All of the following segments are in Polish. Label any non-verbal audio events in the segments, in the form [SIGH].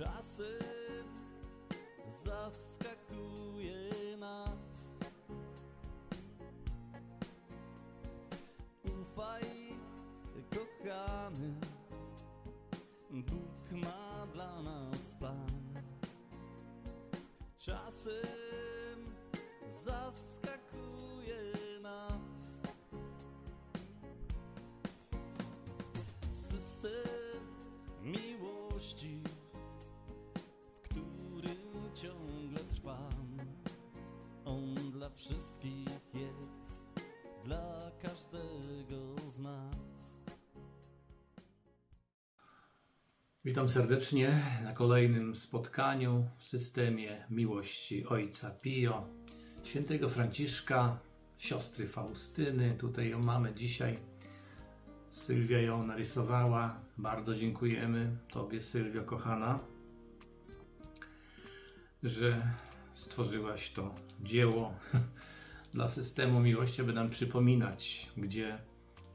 Czasem zaskakuje nas. Ufaj, kochany, wszystkich jest, dla każdego z nas. Witam serdecznie na kolejnym spotkaniu w systemie miłości Ojca Pio, świętego Franciszka, siostry Faustyny. Tutaj ją mamy dzisiaj. Sylwia ją narysowała. Bardzo dziękujemy Tobie, Sylwio, kochana, że stworzyłaś to dzieło [LAUGHS] dla systemu miłości, aby nam przypominać, gdzie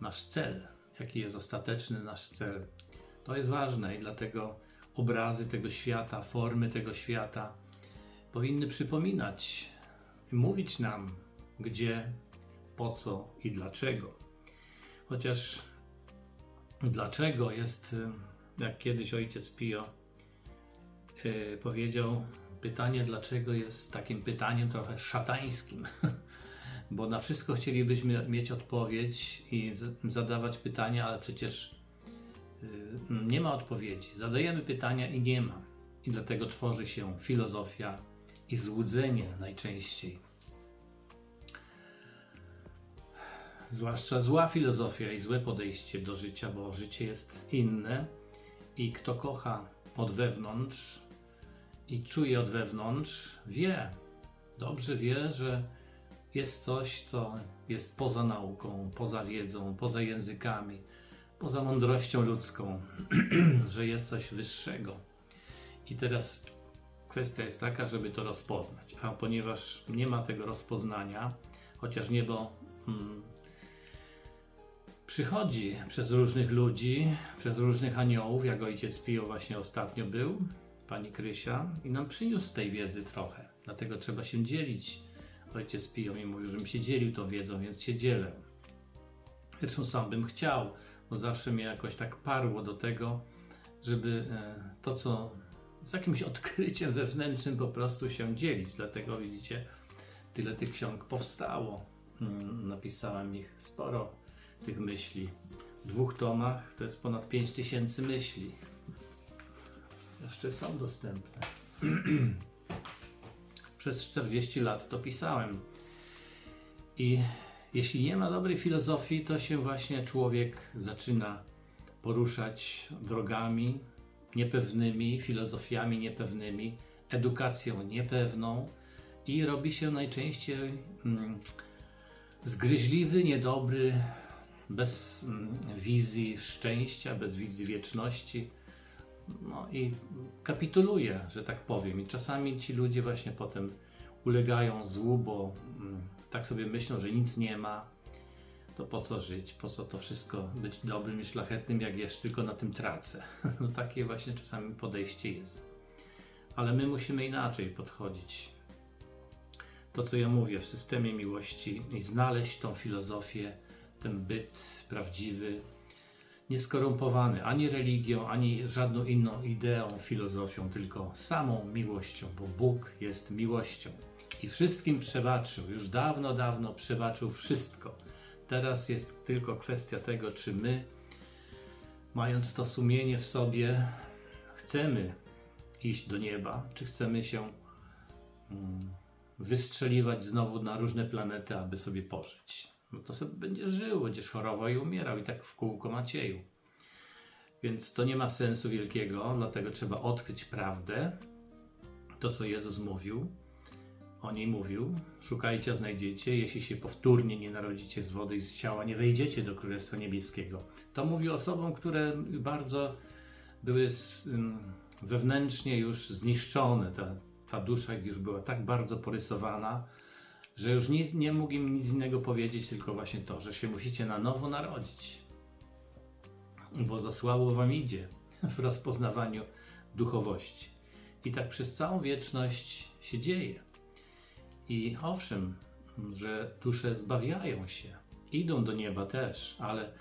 nasz cel, jaki jest ostateczny nasz cel. To jest ważne i dlatego obrazy tego świata, formy tego świata powinny przypominać i mówić nam, gdzie, po co i dlaczego. Chociaż dlaczego jest, jak kiedyś ojciec Pio y, powiedział, pytanie dlaczego jest takim pytaniem trochę szatańskim. [LAUGHS] Bo na wszystko chcielibyśmy mieć odpowiedź i zadawać pytania, ale przecież y, nie ma odpowiedzi. Zadajemy pytania i nie ma. I dlatego tworzy się filozofia i złudzenie najczęściej. Zwłaszcza zła filozofia i złe podejście do życia, bo życie jest inne i kto kocha od wewnątrz i czuje od wewnątrz, wie, dobrze wie, że jest coś, co jest poza nauką, poza wiedzą, poza językami, poza mądrością ludzką, [CLEARS THROAT] że jest coś wyższego. I teraz kwestia jest taka, żeby to rozpoznać. A ponieważ nie ma tego rozpoznania, chociaż niebo mm, przychodzi przez różnych ludzi, przez różnych aniołów, jak ojciec Pio właśnie ostatnio był, pani Krysia, i nam przyniósł tej wiedzy trochę. Dlatego trzeba się dzielić. Ojciec Pio mi mówił, żebym się dzielił tą wiedzą, więc się dzielę. Zresztą sam bym chciał, bo zawsze mnie jakoś tak parło do tego, żeby e, to, co z jakimś odkryciem wewnętrznym po prostu się dzielić. Dlatego widzicie, tyle tych ksiąg powstało. Mm, Napisałem ich sporo, tych myśli. W dwóch tomach to jest ponad 5000 myśli. Jeszcze są dostępne. [CLEARS THROAT] Przez 40 lat to pisałem. I jeśli nie ma dobrej filozofii, to się właśnie człowiek zaczyna poruszać drogami niepewnymi, filozofiami niepewnymi, edukacją niepewną i robi się najczęściej mm, zgryźliwy, niedobry, bez mm, wizji szczęścia, bez wizji wieczności. No i kapituluje, że tak powiem. I czasami ci ludzie właśnie potem ulegają złu, bo mm, tak sobie myślą, że nic nie ma, to po co żyć, po co to wszystko być dobrym i szlachetnym, jak jeszcze tylko na tym tracę. [LAUGHS] No takie właśnie czasami podejście jest. Ale my musimy inaczej podchodzić. To, co ja mówię w systemie miłości i znaleźć tą filozofię, ten byt prawdziwy, nieskorumpowany ani religią, ani żadną inną ideą, filozofią, tylko samą miłością, bo Bóg jest miłością. I wszystkim przebaczył, już dawno, dawno przebaczył wszystko. Teraz jest tylko kwestia tego, czy my, mając to sumienie w sobie, chcemy iść do nieba, czy chcemy się mm, wystrzeliwać znowu na różne planety, aby sobie pożyć. No to sobie będziesz żył, będziesz chorował i umierał, i tak w kółko Macieju. Więc to nie ma sensu wielkiego, dlatego trzeba odkryć prawdę, to co Jezus mówił, o niej mówił. Szukajcie, znajdziecie. Jeśli się powtórnie nie narodzicie z wody i z ciała, nie wejdziecie do Królestwa Niebieskiego. To mówi osobom, które bardzo były ym, wewnętrznie już zniszczone. Ta, ta dusza już była tak bardzo porysowana, że już nic, nie mógł im nic innego powiedzieć, tylko właśnie to, że się musicie na nowo narodzić. Bo za słabo wam idzie w rozpoznawaniu duchowości. I tak przez całą wieczność się dzieje. I owszem, że dusze zbawiają się, idą do nieba też, ale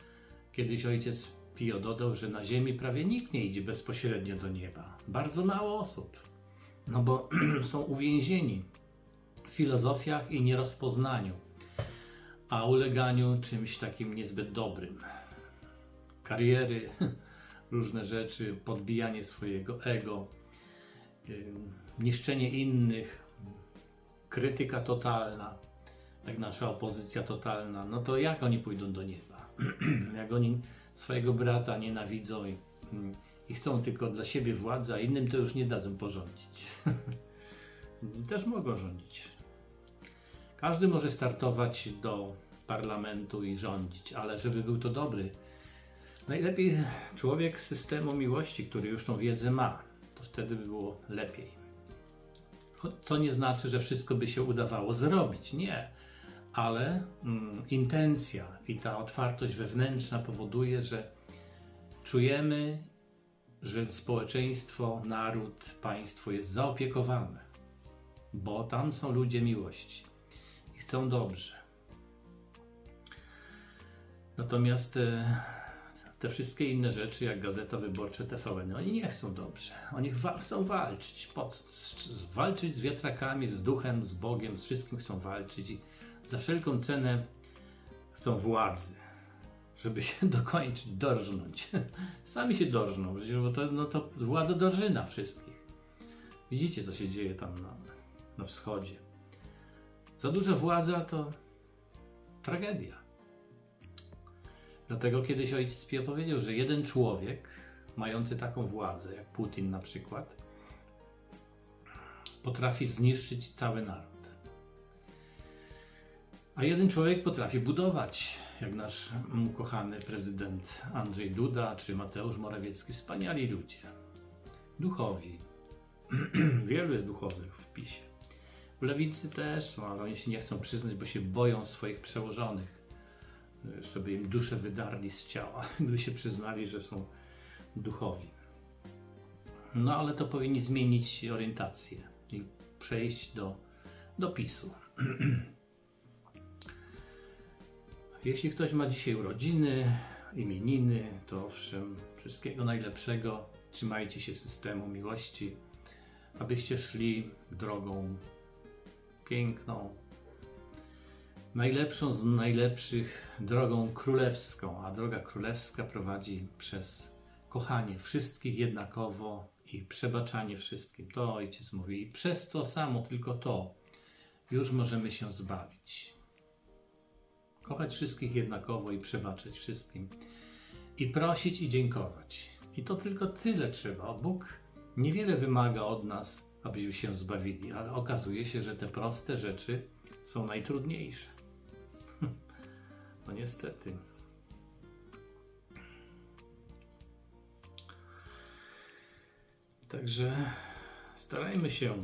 kiedyś ojciec Pio dodał, że na ziemi prawie nikt nie idzie bezpośrednio do nieba. Bardzo mało osób, no bo [CLEARS THROAT] są uwięzieni filozofiach i nierozpoznaniu, a uleganiu czymś takim niezbyt dobrym. Kariery, [LAUGHS] różne rzeczy, podbijanie swojego ego, niszczenie innych, krytyka totalna, jak nasza opozycja totalna, no to jak oni pójdą do nieba? [CLEARS THROAT] jak oni swojego brata nienawidzą i, i chcą tylko dla siebie władzy, a innym to już nie dadzą porządzić. [LAUGHS] Też mogą rządzić. Każdy może startować do parlamentu i rządzić, ale żeby był to dobry, najlepiej człowiek z systemu miłości, który już tą wiedzę ma, to wtedy by było lepiej. Co nie znaczy, że wszystko by się udawało zrobić. Nie ale mm, intencja i ta otwartość wewnętrzna powoduje, że czujemy, że społeczeństwo, naród, państwo jest zaopiekowane, bo tam są ludzie miłości i chcą dobrze. Natomiast e, te wszystkie inne rzeczy, jak Gazeta Wyborcza, TVN, oni nie chcą dobrze. Oni chcą walczyć, walczyć z wiatrakami, z duchem, z Bogiem, z wszystkim chcą walczyć i za wszelką cenę chcą władzy, żeby się [LAUGHS] dokończyć, dorżnąć. [LAUGHS] Sami się dorżną, bo to, no to władza dorżyna wszystkich. Widzicie, co się dzieje tam na, na wschodzie. Za duża władza to tragedia. Dlatego kiedyś ojciec Pio powiedział, że jeden człowiek, mający taką władzę, jak Putin na przykład, potrafi zniszczyć cały naród. A jeden człowiek potrafi budować, jak nasz kochany prezydent Andrzej Duda czy Mateusz Morawiecki. Wspaniali ludzie. Duchowi. [CLEARS THROAT] Wielu jest duchowych w PiSie. W lewicy też są, ale oni się nie chcą przyznać, bo się boją swoich przełożonych, żeby im duszę wydarli z ciała, [LAUGHS] gdyby się przyznali, że są duchowi. No ale to powinni zmienić orientację i przejść do, do PiSu. [CLEARS THROAT] Jeśli ktoś ma dzisiaj urodziny, imieniny, to owszem, wszystkiego najlepszego. Trzymajcie się systemu miłości, abyście szli drogą piękną, najlepszą z najlepszych, drogą królewską. A droga królewska prowadzi przez kochanie wszystkich jednakowo i przebaczanie wszystkim. To ojciec mówi. I przez to samo, tylko to, już możemy się zbawić. Kochać wszystkich jednakowo i przebaczyć wszystkim. I prosić i dziękować. I to tylko tyle trzeba. Bóg niewiele wymaga od nas, abyśmy się zbawili, ale okazuje się, że te proste rzeczy są najtrudniejsze. [LAUGHS] No niestety. Także starajmy się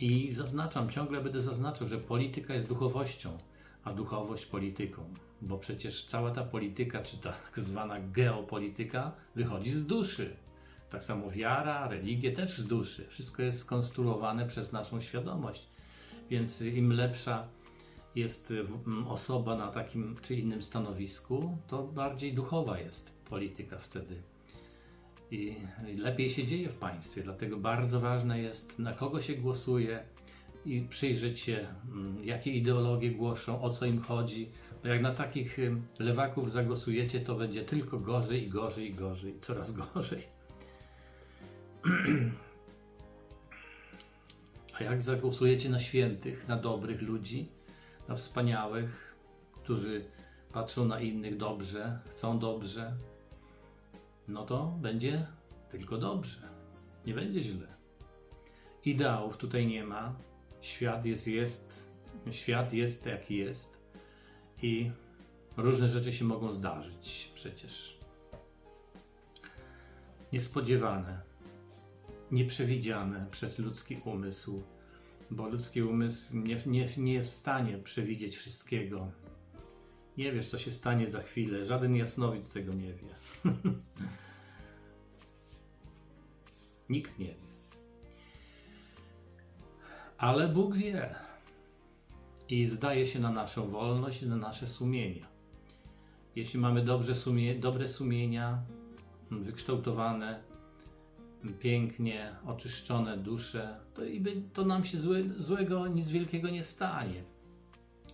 i zaznaczam, ciągle będę zaznaczał, że polityka jest duchowością a duchowość polityką. Bo przecież cała ta polityka, czy [LAUGHS] tak zwana geopolityka, wychodzi z duszy. Tak samo wiara, religie też z duszy. Wszystko jest skonstruowane przez naszą świadomość. Więc im lepsza jest osoba na takim czy innym stanowisku, to bardziej duchowa jest polityka wtedy. I lepiej się dzieje w państwie. Dlatego bardzo ważne jest, na kogo się głosuje, i przyjrzeć się, jakie ideologie głoszą, o co im chodzi. Bo jak na takich lewaków zagłosujecie, to będzie tylko gorzej i gorzej i gorzej, coraz gorzej. A jak zagłosujecie na świętych, na dobrych ludzi, na wspaniałych, którzy patrzą na innych dobrze, chcą dobrze, no to będzie tylko dobrze. Nie będzie źle. Ideałów tutaj nie ma, świat jest, jest, świat jest jaki jest i różne rzeczy się mogą zdarzyć przecież. Niespodziewane, nieprzewidziane przez ludzki umysł, bo ludzki umysł nie, nie, nie jest w stanie przewidzieć wszystkiego. Nie wiesz, co się stanie za chwilę, żaden jasnowic tego nie wie. [LAUGHS] Nikt nie wie. Ale Bóg wie. I zdaje się na naszą wolność na nasze sumienia. Jeśli mamy dobrze sumie, dobre sumienia, wykształtowane, pięknie oczyszczone dusze, to, i to nam się złe, złego, nic wielkiego nie stanie.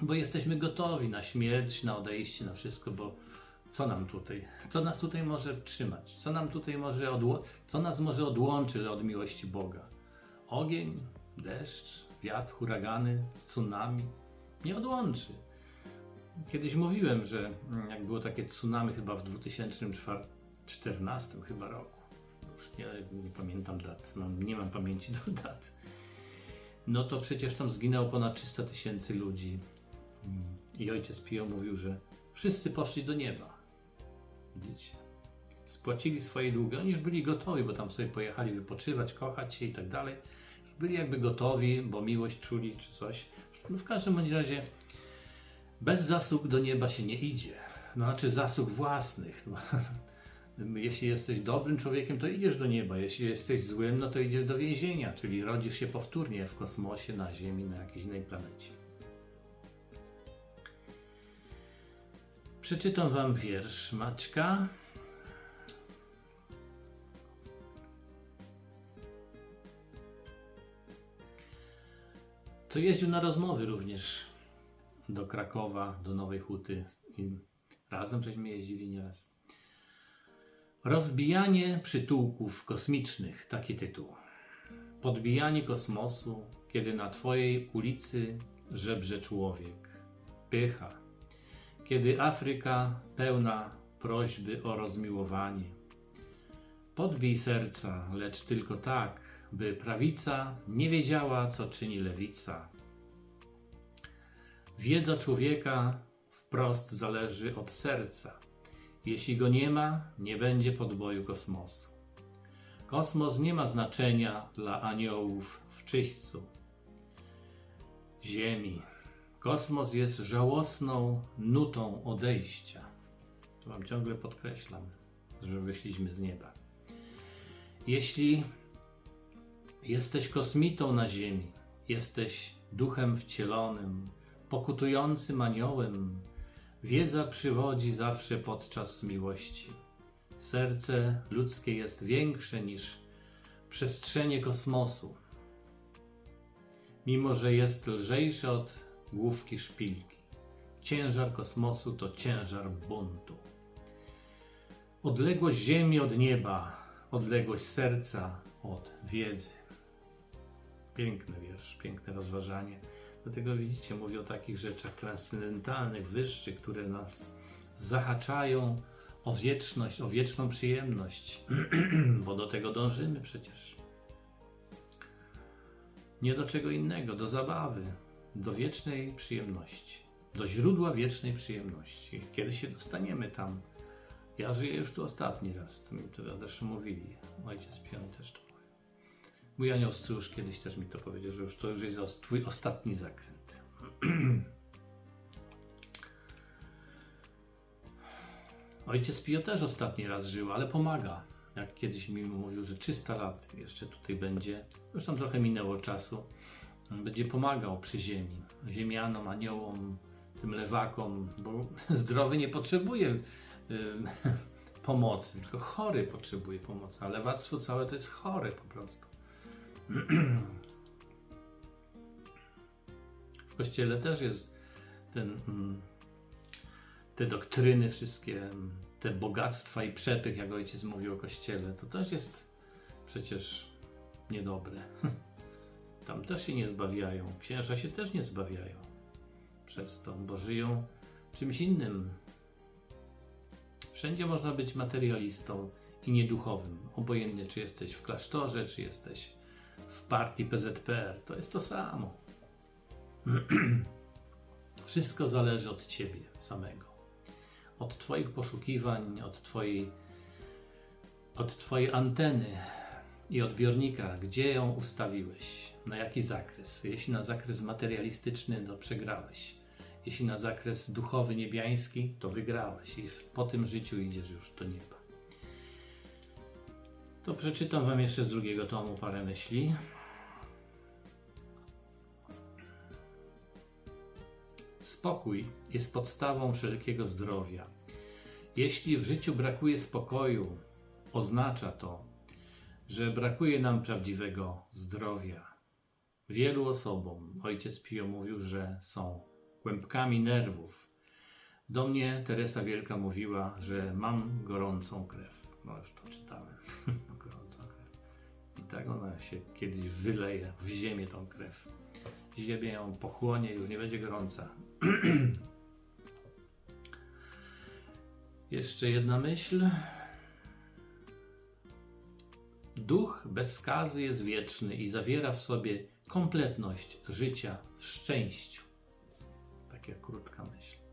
Bo jesteśmy gotowi na śmierć, na odejście, na wszystko, bo co nam tutaj, co nas tutaj może trzymać? Co nam tutaj może odło- co nas może odłączyć od miłości Boga? Ogień, deszcz, wiatr, huragany, tsunami nie odłączy. Kiedyś mówiłem, że mm, jak było takie tsunami chyba w 2014 chyba roku, już nie, nie pamiętam dat, mam, nie mam pamięci do dat, no to przecież tam zginęło ponad 300 tysięcy ludzi. Mm. I ojciec Pio mówił, że wszyscy poszli do nieba. Widzicie? Spłacili swoje długi. Oni już byli gotowi, bo tam sobie pojechali wypoczywać, kochać się i tak dalej. Byli jakby gotowi, bo miłość czuli czy coś. No w każdym bądź razie bez zasług do nieba się nie idzie. No, znaczy zasług własnych. [LAUGHS] No, jeśli jesteś dobrym człowiekiem, to idziesz do nieba. Jeśli jesteś złym, no to idziesz do więzienia, czyli rodzisz się powtórnie w kosmosie, na Ziemi, na jakiejś innej planecie. Przeczytam wam wiersz Maćka. Co jeździł na rozmowy również do Krakowa, do Nowej Huty i razem żeśmy jeździli nieraz. Rozbijanie przytułków kosmicznych, taki tytuł. Podbijanie kosmosu, kiedy na Twojej ulicy żebrze człowiek. Pycha. Kiedy Afryka pełna prośby o rozmiłowanie. Podbij serca, lecz tylko tak, by prawica nie wiedziała, co czyni lewica. Wiedza człowieka wprost zależy od serca. Jeśli go nie ma, nie będzie podboju kosmosu. Kosmos nie ma znaczenia dla aniołów w czyśćcu Ziemi. Kosmos jest żałosną nutą odejścia. Wam ciągle podkreślam, że wyszliśmy z nieba. Jeśli jesteś kosmitą na Ziemi, jesteś duchem wcielonym, pokutującym aniołem, wiedza przywodzi zawsze podczas miłości. Serce ludzkie jest większe niż przestrzenie kosmosu, mimo że jest lżejsze od główki szpilki. Ciężar kosmosu to ciężar buntu. Odległość Ziemi od nieba, odległość serca od wiedzy. Piękny wiersz, piękne rozważanie. Dlatego widzicie, mówię o takich rzeczach transcendentalnych, wyższych, które nas zahaczają o wieczność, o wieczną przyjemność, [CLEARS THROAT] bo do tego dążymy przecież. Nie do czego innego, do zabawy, do wiecznej przyjemności, do źródła wiecznej przyjemności. Kiedy się dostaniemy tam, ja żyję już tu ostatni raz, to mi to też mówili, ojciec Pion też. Mój anioł stróż kiedyś też mi to powiedział, że już to już jest twój ostatni zakręt. [CLEARS THROAT] Ojciec Pio też ostatni raz żył, ale pomaga. Jak kiedyś mi mówił, że 300 lat jeszcze tutaj będzie, już tam trochę minęło czasu, będzie pomagał przy ziemi, ziemianom, aniołom, tym lewakom, bo [LAUGHS] zdrowy nie potrzebuje y, [LAUGHS] pomocy, tylko chory potrzebuje pomocy, a lewactwo całe to jest chore po prostu. W kościele też jest ten, mm, te doktryny wszystkie, mm, te bogactwa i przepych, jak ojciec mówił o kościele, to też jest przecież niedobre. [LAUGHS] Tam też się nie zbawiają, księża się też nie zbawiają przez to, bo żyją czymś innym. Wszędzie można być materialistą i nieduchowym, obojętnie czy jesteś w klasztorze, czy jesteś w partii PZPR, to jest to samo. [CLEARS THROAT] Wszystko zależy od ciebie samego, od Twoich poszukiwań, od Twojej, od twojej anteny i odbiornika, gdzie ją ustawiłeś, na jaki zakres. Jeśli na zakres materialistyczny, to przegrałeś. Jeśli na zakres duchowy, niebiański, to wygrałeś i po tym życiu idziesz już do nieba. To przeczytam Wam jeszcze z drugiego tomu parę myśli. Spokój jest podstawą wszelkiego zdrowia. Jeśli w życiu brakuje spokoju, oznacza to, że brakuje nam prawdziwego zdrowia. Wielu osobom ojciec Pio mówił, że są kłębkami nerwów. Do mnie Teresa Wielka mówiła, że mam gorącą krew. No już to czytałem. [LAUGHS] tak ona się kiedyś wyleje w ziemię tą krew. Ziemia ją pochłonie, już nie będzie gorąca. [CLEARS THROAT] Jeszcze jedna myśl. Duch bez skazy jest wieczny i zawiera w sobie kompletność życia w szczęściu. Taka krótka myśl.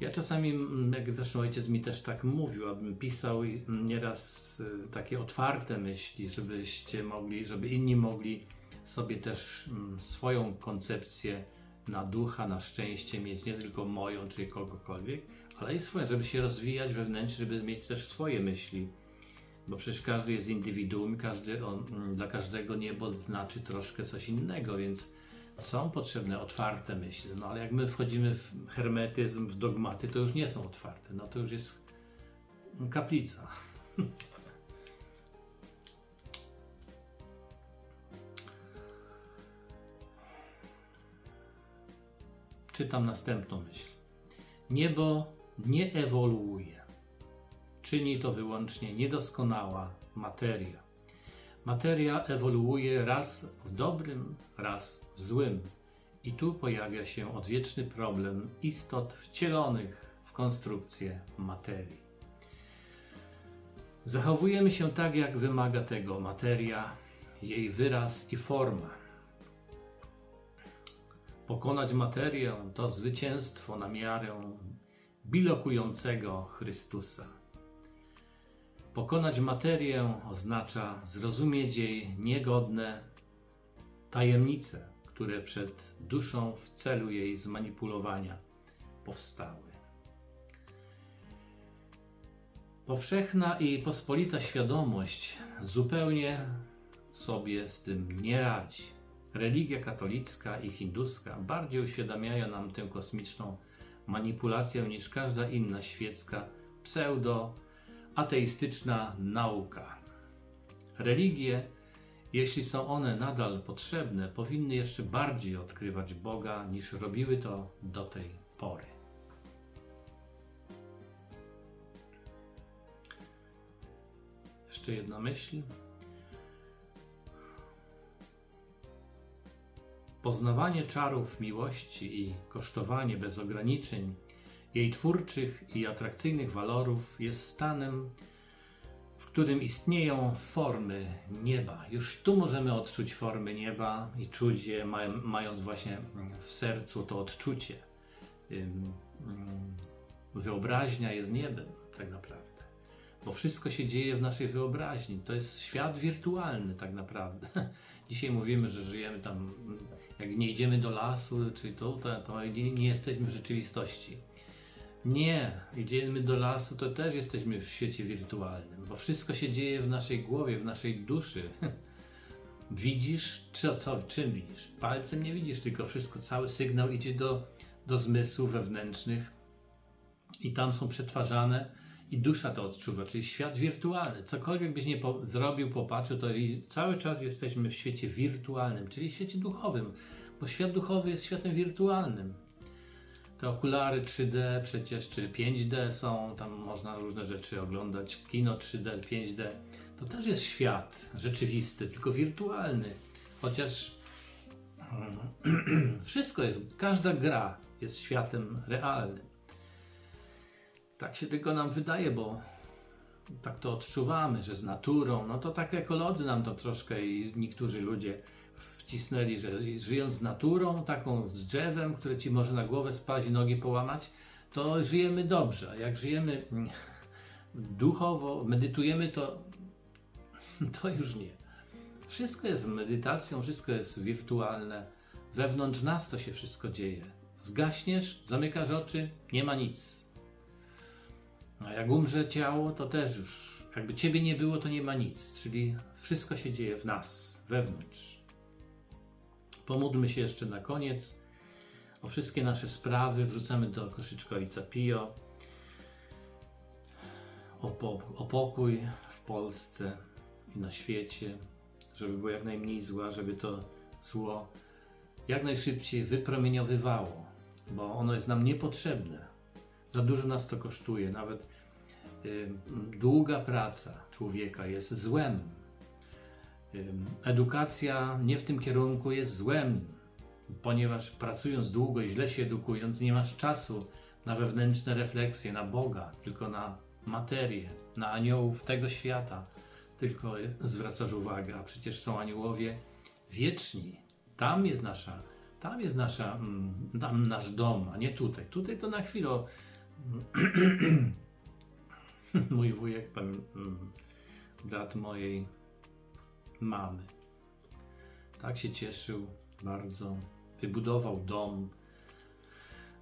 Ja czasami, jak zresztą ojciec mi też tak mówił, abym pisał nieraz y, takie otwarte myśli, żebyście mogli, żeby inni mogli sobie też swoją koncepcję na ducha, na szczęście mieć, nie tylko moją, czy kogokolwiek, ale i swoją, żeby się rozwijać wewnętrznie, żeby mieć też swoje myśli. Bo przecież każdy jest indywiduum, każdy on, dla każdego niebo znaczy troszkę coś innego, więc są potrzebne otwarte myśli. No ale jak my wchodzimy w hermetyzm, w dogmaty, to już nie są otwarte. No to już jest kaplica. [LAUGHS] Czytam następną myśl. Niebo nie ewoluuje. Czyni to wyłącznie niedoskonała materia. Materia ewoluuje raz w dobrym, raz w złym. I tu pojawia się odwieczny problem istot wcielonych w konstrukcję materii. Zachowujemy się tak, jak wymaga tego materia, jej wyraz i forma. Pokonać materię to zwycięstwo na miarę bilokującego Chrystusa. Pokonać materię oznacza zrozumieć jej niegodne tajemnice, które przed duszą w celu jej zmanipulowania powstały. Powszechna i pospolita świadomość zupełnie sobie z tym nie radzi. Religia katolicka i hinduska bardziej uświadamiają nam tę kosmiczną manipulację niż każda inna świecka, pseudo-ateistyczna nauka. Religie, jeśli są one nadal potrzebne, powinny jeszcze bardziej odkrywać Boga niż robiły to do tej pory. Jeszcze jedna myśl. Poznawanie czarów miłości i kosztowanie bez ograniczeń jej twórczych i atrakcyjnych walorów jest stanem, w którym istnieją formy nieba. Już tu możemy odczuć formy nieba i czuć je, mając właśnie w sercu to odczucie. Wyobraźnia jest niebem, tak naprawdę. Bo wszystko się dzieje w naszej wyobraźni. To jest świat wirtualny, tak naprawdę. [LAUGHS] Dzisiaj mówimy, że żyjemy tam jak nie idziemy do lasu, czy to, to, to nie jesteśmy w rzeczywistości. Nie, idziemy do lasu, to też jesteśmy w świecie wirtualnym, bo wszystko się dzieje w naszej głowie, w naszej duszy. [LAUGHS] Widzisz, czy, co, czym widzisz? Palcem nie widzisz, tylko wszystko, cały sygnał idzie do, do zmysłów wewnętrznych i tam są przetwarzane i dusza to odczuwa, czyli świat wirtualny. Cokolwiek byś nie po, zrobił, popatrzył, to cały czas jesteśmy w świecie wirtualnym, czyli w świecie duchowym, bo świat duchowy jest światem wirtualnym. Te okulary 3D przecież, czy 5D są, tam można różne rzeczy oglądać, kino 3D, 5D. To też jest świat rzeczywisty, tylko wirtualny. Chociaż [CLEARS THROAT] wszystko jest, każda gra jest światem realnym. Tak się tylko nam wydaje, bo tak to odczuwamy, że z naturą, no to tak ekolodzy nam to troszkę i niektórzy ludzie wcisnęli, że żyjąc z naturą, taką z drzewem, które ci może na głowę spaść nogi połamać, to żyjemy dobrze. Jak żyjemy duchowo, medytujemy, to, [LAUGHS] to już nie. Wszystko jest medytacją, wszystko jest wirtualne. Wewnątrz nas to się wszystko dzieje. Zgaśniesz, zamykasz oczy, nie ma nic. A jak umrze ciało, to też już Jakby Ciebie nie było, to nie ma nic, czyli wszystko się dzieje w nas, wewnątrz. Pomódlmy się jeszcze na koniec. O wszystkie nasze sprawy wrzucamy do koszyczka Ojca Pio. O, po, o pokój w Polsce i na świecie, żeby było jak najmniej zła, żeby to zło jak najszybciej wypromieniowywało, bo ono jest nam niepotrzebne. Za dużo nas to kosztuje. Nawet y, długa praca człowieka jest złem. Edukacja nie w tym kierunku jest złem, ponieważ pracując długo i źle się edukując, nie masz czasu na wewnętrzne refleksje, na Boga, tylko na materię, na aniołów tego świata. Tylko zwracasz uwagę, a przecież są aniołowie wieczni. Tam jest nasza, tam jest nasza, mm, tam nasz dom, a nie tutaj. Tutaj to na chwilę. [CLEARS THROAT] Mój wujek, pan, mm, brat mojej mamy, tak się cieszył bardzo. Wybudował dom.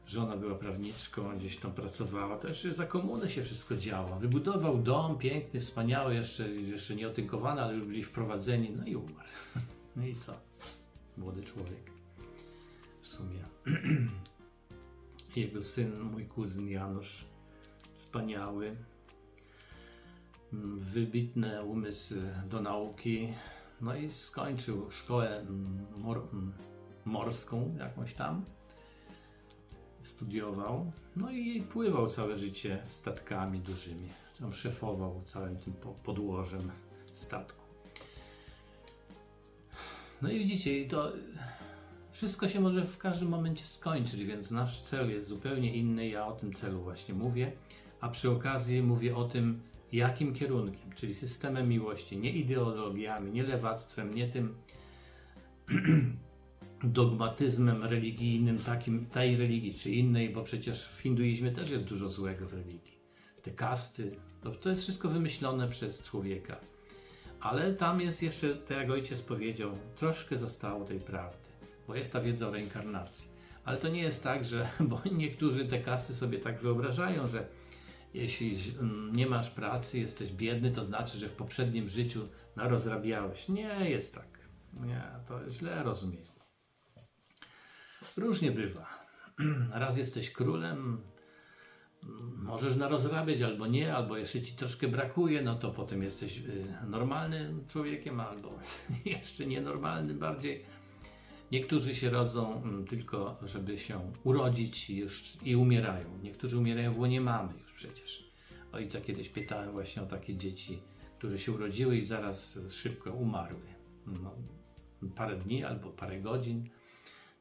Żona była prawniczką, gdzieś tam pracowała. Też za komuny się wszystko działo. Wybudował dom piękny, wspaniały, jeszcze, jeszcze nie otynkowany, ale już byli wprowadzeni. No i umarł. [LAUGHS] No i co? Młody człowiek. W sumie. [CLEARS THROAT] Jego syn, mój kuzyn Janusz, wspaniały, mm, wybitne umysły do nauki. No i skończył szkołę mm, mor mm, morską, jakąś tam. Studiował. No i pływał całe życie statkami dużymi. Tam szefował całym tym podłożem statku. No i widzicie, to wszystko się może w każdym momencie skończyć, więc nasz cel jest zupełnie inny. Ja o tym celu właśnie mówię, a przy okazji mówię o tym, jakim kierunkiem, czyli systemem miłości, nie ideologiami, nie lewactwem, nie tym [CLEARS THROAT] dogmatyzmem religijnym, takim, tej religii czy innej, bo przecież w hinduizmie też jest dużo złego w religii. Te kasty, to, to jest wszystko wymyślone przez człowieka. Ale tam jest jeszcze, tak jak ojciec powiedział, troszkę zostało tej prawdy, bo jest ta wiedza o reinkarnacji. Ale to nie jest tak, że, [LAUGHS] bo niektórzy te kasy sobie tak wyobrażają, że jeśli nie masz pracy, jesteś biedny, to znaczy, że w poprzednim życiu narozrabiałeś. Nie jest tak. Nie, to źle rozumiem. Różnie bywa. [CLEARS THROAT] Raz jesteś królem, możesz narozrabiać albo nie, albo jeszcze ci troszkę brakuje, no to potem jesteś y, normalnym człowiekiem, albo [LAUGHS] jeszcze nienormalnym bardziej. Niektórzy się rodzą tylko, żeby się urodzić i, już, i umierają. Niektórzy umierają w łonie mamy przecież. Ojca kiedyś pytałem właśnie o takie dzieci, które się urodziły i zaraz szybko umarły. No, parę dni albo parę godzin.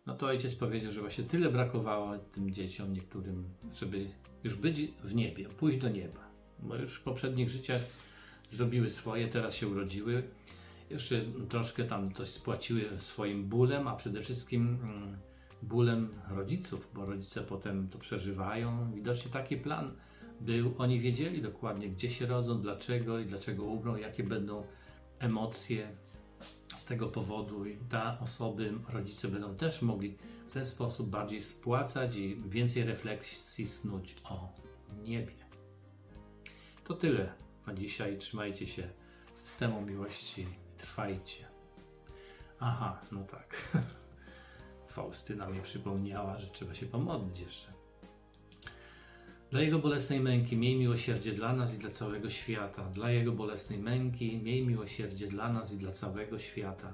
No to ojciec powiedział, że właśnie tyle brakowało tym dzieciom niektórym, żeby już być w niebie, pójść do nieba. Bo już w poprzednich życiach zrobiły swoje, teraz się urodziły. Jeszcze troszkę tam coś spłaciły swoim bólem, a przede wszystkim mm, bólem rodziców, bo rodzice potem to przeżywają. Widocznie taki plan był. Oni wiedzieli dokładnie, gdzie się rodzą, dlaczego i dlaczego umrą, jakie będą emocje z tego powodu. I ta osoby, rodzice będą też mogli ten sposób bardziej spłacać i więcej refleksji snuć o niebie. To tyle na dzisiaj. Trzymajcie się systemu miłości. Trwajcie. Aha, no tak. [LAUGHS] Faustyna mi przypomniała, że trzeba się pomodlić jeszcze. Dla Jego bolesnej męki miej miłosierdzie dla nas i dla całego świata. Dla Jego bolesnej męki miej miłosierdzie dla nas i dla całego świata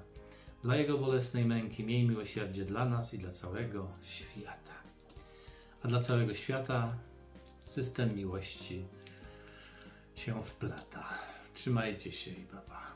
dla Jego bolesnej męki miej miłosierdzie dla nas i dla całego świata. A dla całego świata system miłości się wplata. Trzymajcie się i baba.